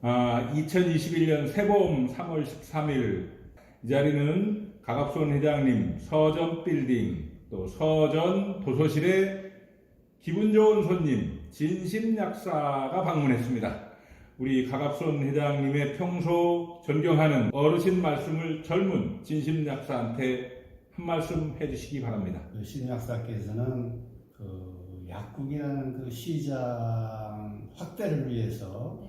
아, 2021년 새봄 3월 13일 이 자리는 가갑손 회장님 서전 빌딩 또 서전 도서실에 기분 좋은 손님 진심 약사가 방문했습니다. 우리 가갑손 회장님의 평소 존경하는 어르신 말씀을 젊은 진심 약사한테 한 말씀 해주시기 바랍니다. 그 신약사께서는 그 약국이라는 그 시장 확대를 위해서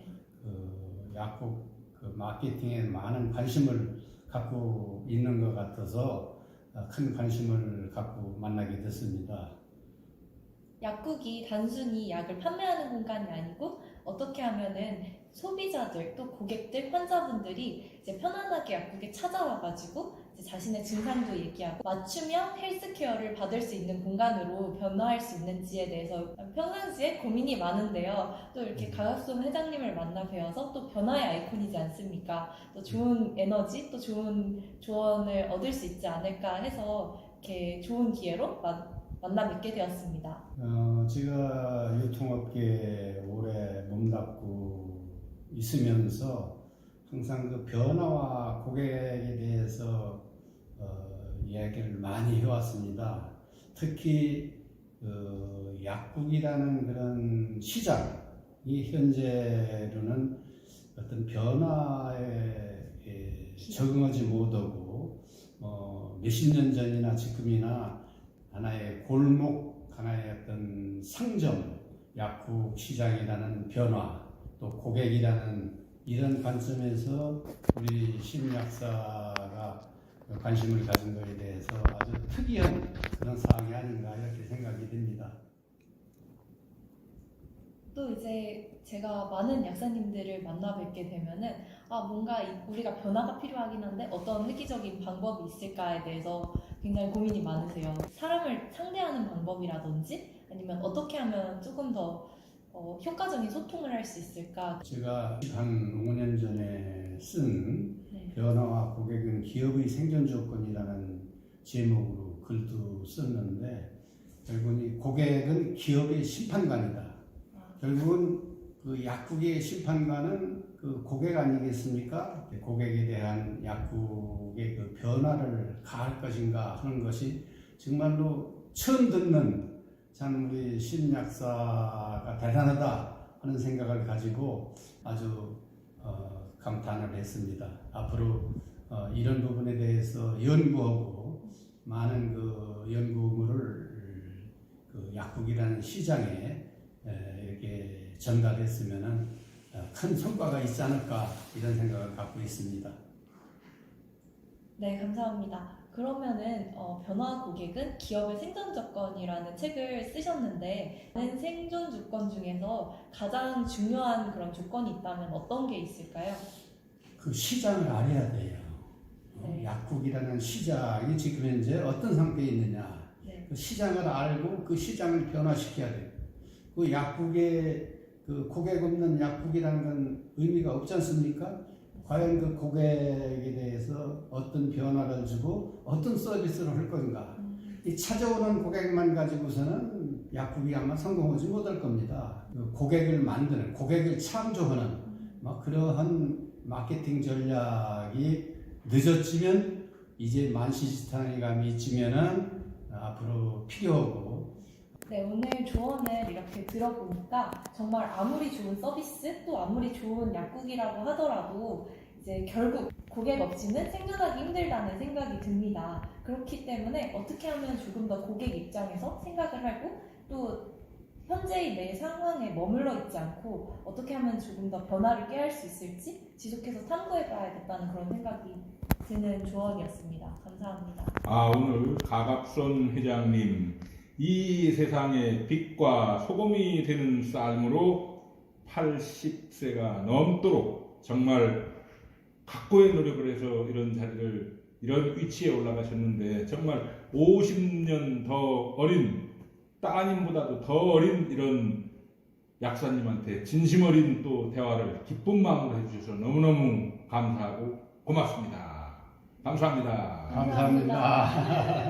그 약국 그 마케팅에 많은 관심을 갖고 있는 것 같아서 어, 큰 관심을 갖고 만나게 됐습니다. 약국이 단순히 약을 판매하는 공간이 아니고 어떻게 하면은 소비자들 또 고객들 환자분들이 이제 편안하게 약국에 찾아와가지고 자신의 증상도 얘기하고 맞춤형 헬스케어를 받을 수 있는 공간으로 변화할 수 있는지에 대해서 평상시에 고민이 많은데요. 또 이렇게 가갑손 회장님을 만나 뵈어서 또 변화의 아이콘이지 않습니까? 또 좋은 에너지 또 좋은 조언을 얻을 수 있지 않을까 해서 이렇게 좋은 기회로 만- 만나 뵙게 되었습니다. 어, 제가 유통업계에 오래 몸담고 있으면서 항상 그 변화와 고객에 대해서 어, 이야기를 많이 해왔습니다. 특히 그 약국이라는 그런 시장이 현재로는 어떤 변화에 에, 적응하지 못하고 어, 몇십 년 전이나 지금이나 하나의 골목, 하나의 어떤 상점, 약국 시장이라는 변화, 또 고객이라는 이런 관점에서 우리 심리학사가 관심을 가진 것에 대해서 아주 특이한 그런 사항이 아닌가 이렇게 생각이 됩니다. 또 이제 제가 많은 약사님들을 만나 뵙게 되면은 아 뭔가 이- 우리가 변화가 필요하긴 한데 어떤 획기적인 방법이 있을까에 대해서 굉장히 고민이 많으세요. 사람을 상대하는 방법이라든지 아니면 어떻게 하면 조금 더 어, 효과적인 소통을 할 수 있을까? 제가 한 5년 전에 쓴 네. 변화와 고객은 기업의 생존 조건이라는 제목으로 글도 썼는데 결국은 이 고객은 기업의 심판관이다. 아, 결국은 그 약국의 심판관은 그 고객 아니겠습니까? 고객에 대한 약국의 그 변화를 가할 것인가 하는 것이 정말로 처음 듣는 참 우리 신 약사가 대단하다 하는 생각을 가지고 아주 어, 감탄을 했습니다. 앞으로 어, 이런 부분에 대해서 연구하고 많은 그 연구물을 그 약국이라는 시장에 에, 이렇게 전달했으면은 어, 큰 성과가 있지 않을까 이런 생각을 갖고 있습니다. 네, 감사합니다. 그러면은 어, 변화 고객은 기업의 생존 조건이라는 책을 쓰셨는데 다른 생존 조건 중에서 가장 중요한 그런 조건이 있다면 어떤 게 있을까요? 그 시장을 알아야 돼요. 어, 네. 약국이라는 시장이 지금 현재 어떤 상태에 있느냐. 네. 그 시장을 알고 그 시장을 변화시켜야 돼요. 그 약국에 그 고객 없는 약국이라는 건 의미가 없지 않습니까? 과연 그 고객에 대해서 어떤 변화를 주고 어떤 서비스를 할? 음, 이 찾아오는 고객만 가지고서는 약국이 아마 성공하지 못할 겁니다. 그 고객을 만드는, 고객을 창조하는 뭐 그러한 마케팅 전략이 늦어지면 이제 만시지탄이가 미치면은 앞으로 필요하고 네, 오늘 조언을 이렇게 들어보니까 정말 아무리 좋은 서비스 또 아무리 좋은 약국이라고 하더라도 이제 결국 고객 없이는 생존하기 힘들다는 생각이 듭니다. 그렇기 때문에 어떻게 하면 조금 더 고객 입장에서 생각을 하고 또 현재의 내 상황에 머물러 있지 않고 어떻게 하면 조금 더 변화를 꾀할 수 있을지 지속해서 탐구해 봐야겠다는 그런 생각이 드는 조언이었습니다. 감사합니다. 아, 오늘 가갑손 회장님, 이 세상에 빛과 소금이 되는 삶으로 80세가 넘도록 정말 각고의 노력을 해서 이런 자리를, 이런 위치에 올라가셨는데, 정말 50년 더 어린, 따님보다도 더 어린 이런 약사님한테 진심 어린 또 대화를 기쁜 마음으로 해주셔서 너무너무 감사하고 고맙습니다. 감사합니다. 감사합니다.